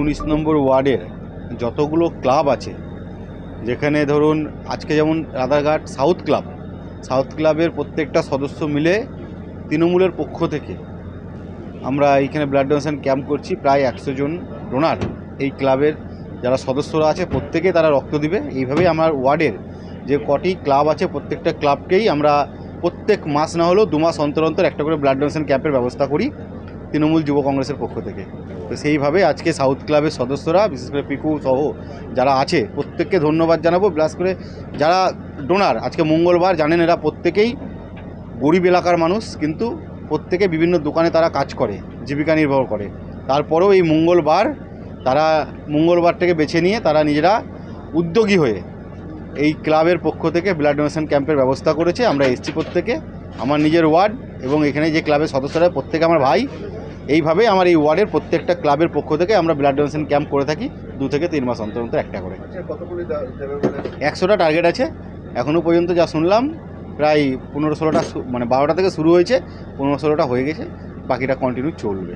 উনিশ নম্বর ওয়ার্ডের যতগুলো ক্লাব আছে, যেখানে ধরুন আজকে যেমন রাধারঘাট সাউথ ক্লাব, সাউথ ক্লাবের প্রত্যেকটা সদস্য মিলে তৃণমূলের পক্ষ থেকে আমরা এইখানে ব্লাড ডোনেশন ক্যাম্প করছি, প্রায় একশো জন ডোনার এই ক্লাবের যারা সদস্যরা আছে, প্রত্যেকে তারা রক্ত দিবে। এইভাবেই আমার ওয়ার্ডের যে কটি ক্লাব আছে, প্রত্যেকটা ক্লাবকেই আমরা প্রত্যেক মাস না হলেও দু মাস অন্তর অন্তর একটা করে ব্লাড ডোনেশন ক্যাম্পের ব্যবস্থা করি। তৃণমূল যুব কংগ্রেসের পক্ষ থেকে। তো সেইভাবে আজকে সাউথ ক্লাবের সদস্যরা, বিশেষ করে পিকু সহ যারা আছে, প্রত্যেককে ধন্যবাদ জানাব। প্লাস করে যারা ডোনার আজকে মঙ্গলবার জানেন এরা প্রত্যেকেই গরিব এলাকার মানুষ, কিন্তু প্রত্যেকে বিভিন্ন দোকানে তারা কাজ করে, জীবিকা নির্ভর করে। তারপরেও এই মঙ্গলবার তারা মঙ্গলবারটাকে বেছে নিয়ে তারা নিজেরা উদ্যোগী হয়ে এই ক্লাবের পক্ষ থেকে ব্লাড ডোনেশন ক্যাম্পের ব্যবস্থা করেছে। আমরা এসছি প্রত্যেকে, আমার নিজের ওয়ার্ড এবং এখানে যে ক্লাবের সদস্যরা, প্রত্যেকে আমার ভাই এইভাবে আমার এই ওয়ার্ডের প্রত্যেকটা ক্লাবের পক্ষ থেকে আমরা ব্লাড ডোনেশন ক্যাম্প করে থাকি দু থেকে তিন মাস অন্তর অন্তর একটা করে। একশোটা টার্গেট আছে। এখনও পর্যন্ত যা শুনলাম প্রায় পনেরো ষোলোটা মানে বারোটা থেকে শুরু হয়েছে পনেরো ষোলোটা হয়ে গেছে বাকিটা কন্টিনিউ চলবে।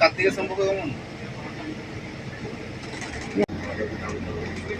কার্তিকের সম্পর্কে কেমন?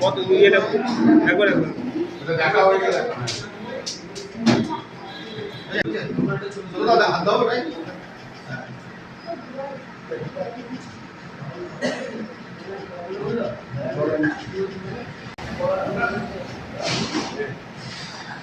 কত ইয়েটা একবার দেখা হয়ে গেল